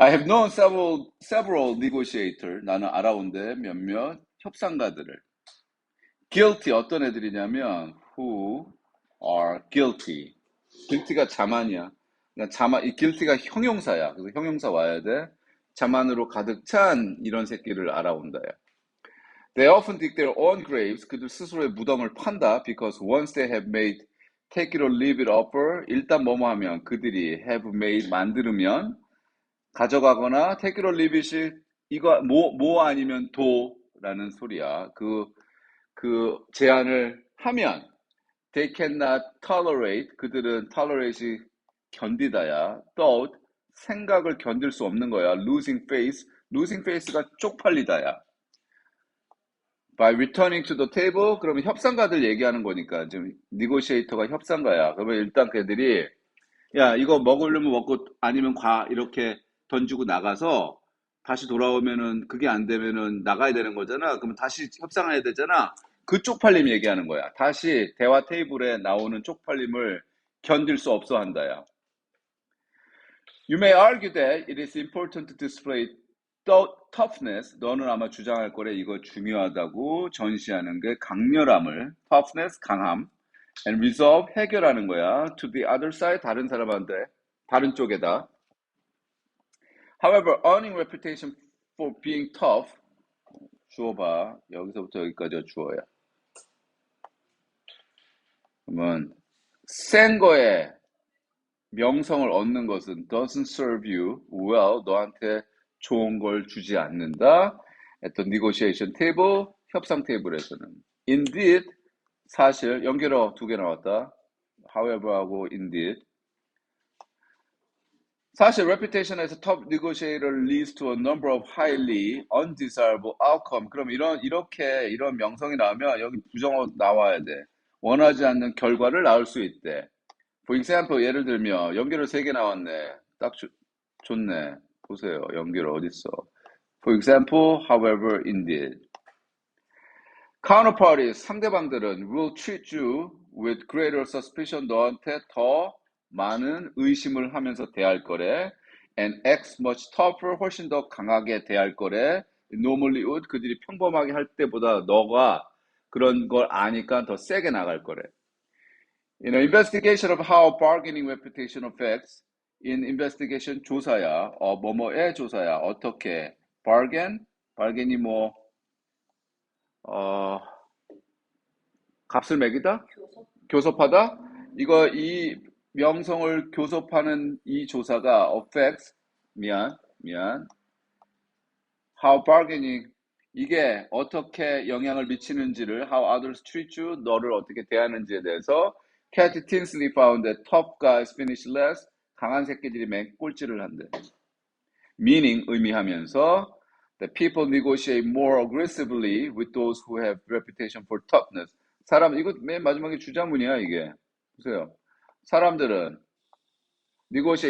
I have known several, several negotiator. 나는 알아온데 몇몇 협상가들을. guilty 어떤 애들이냐면 who are guilty. guilty가 자만이야. 그러니까 자만, 이 guilty가 형용사야. 그래서 형용사 와야 돼. 자만으로 가득 찬 이런 새끼를 알아온다야. They often dig their own graves. 그들 스스로의 무덤을 판다. Because once they have made take it or leave it offer. 일단 뭐뭐 하면 그들이 have made 만들면 가져가거나 leave it이 이거 뭐, 뭐 아니면 도라는 소리야. 그, 그 제안을 하면 they cannot tolerate 그들은 tolerate이 견디다야. thought 생각을 견딜 수 없는 거야. losing face losing face가 쪽팔리다야. by returning to the table 그러면 협상가들 얘기하는 거니까 지금 negotiator가 협상가야. 그러면 일단 걔들이 야 이거 먹으려면 먹고 아니면 과 이렇게 던지고 나가서 다시 돌아오면은 그게 안 되면은 나가야 되는 거잖아. 그러면 다시 협상해야 되잖아. 그 쪽팔림 얘기하는 거야. 다시 대화 테이블에 나오는 쪽팔림을 견딜 수 없어 한다야. You may argue that it is important to display toughness. 너는 아마 주장할 거래. 이거 중요하다고 전시하는 게 강렬함을. toughness, 강함. and resolve, 해결하는 거야. to the other side, 다른 사람한테, 다른 쪽에다. However, earning reputation for being tough, 주어봐. 여기서부터 여기까지가 주어야. 그러면 센 거에 명성을 얻는 것은 doesn't serve you well. 너한테 좋은 걸 주지 않는다. the negotiation table, 협상 테이블에서는. Indeed, 사실, 연결어 두 개 나왔다. however하고 indeed. 사실 reputation에서 top negotiator leads to a number of highly undesirable outcome. 그럼 이런 이렇게 이런 명성이 나오면 여기 부정어 나와야 돼. 원하지 않는 결과를 낳을 수 있대. For example, 예를 들면 연결어 세개 나왔네. 딱 좋, 좋네. 보세요. 연결어 어디 있어? For example, however, indeed. Counterparties, 상대방들은 will treat you with greater suspicion. 너한테 더 많은 의심을 하면서 대할 거래. And act much tougher, 훨씬 더 강하게 대할 거래. Normally would, 그들이 평범하게 할 때보다 너가 그런 걸 아니까 더 세게 나갈 거래. In an investigation of how bargaining reputation affects, in investigation 조사야, 어, 뭐뭐의 조사야, 어떻게, bargain, bargain이 뭐, 어, 값을 매기다? 교섭 하다? 이거 이 명성을 교섭하는 이 조사가 affects 미안 미안 how bargaining 이게 어떻게 영향을 미치는지를 how others treat you 너를 어떻게 대하는지에 대해서 Cat Tinsley found that top guys finish last 강한 새끼들이 맨 꼴찌를 한대 meaning 의미하면서 that people negotiate more aggressively with those who have reputation for toughness 사람 이거 맨 마지막에 주장문이야 이게 보세요 사람들은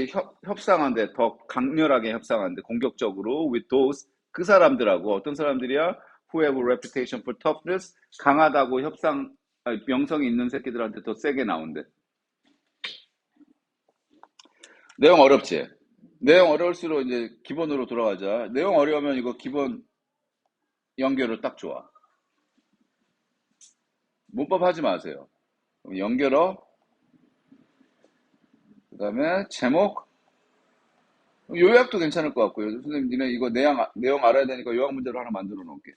협, 협상한데 더 강렬하게 협상한데 공격적으로 with those 그 사람들하고 어떤 사람들이야? who have a reputation for toughness 강하다고 협상 아니, 명성이 있는 새끼들한테 더 세게 나온대. 내용 어렵지? 내용 어려울수록 이제 기본으로 돌아가자. 내용 어려우면 이거 기본 연결을 딱 좋아. 문법 하지 마세요. 연결어 그 다음에 제목 요약도 괜찮을 것 같고요. 선생님, 니네 이거 내용, 내용 알아야 되니까 요약 문제로 하나 만들어 놓을게.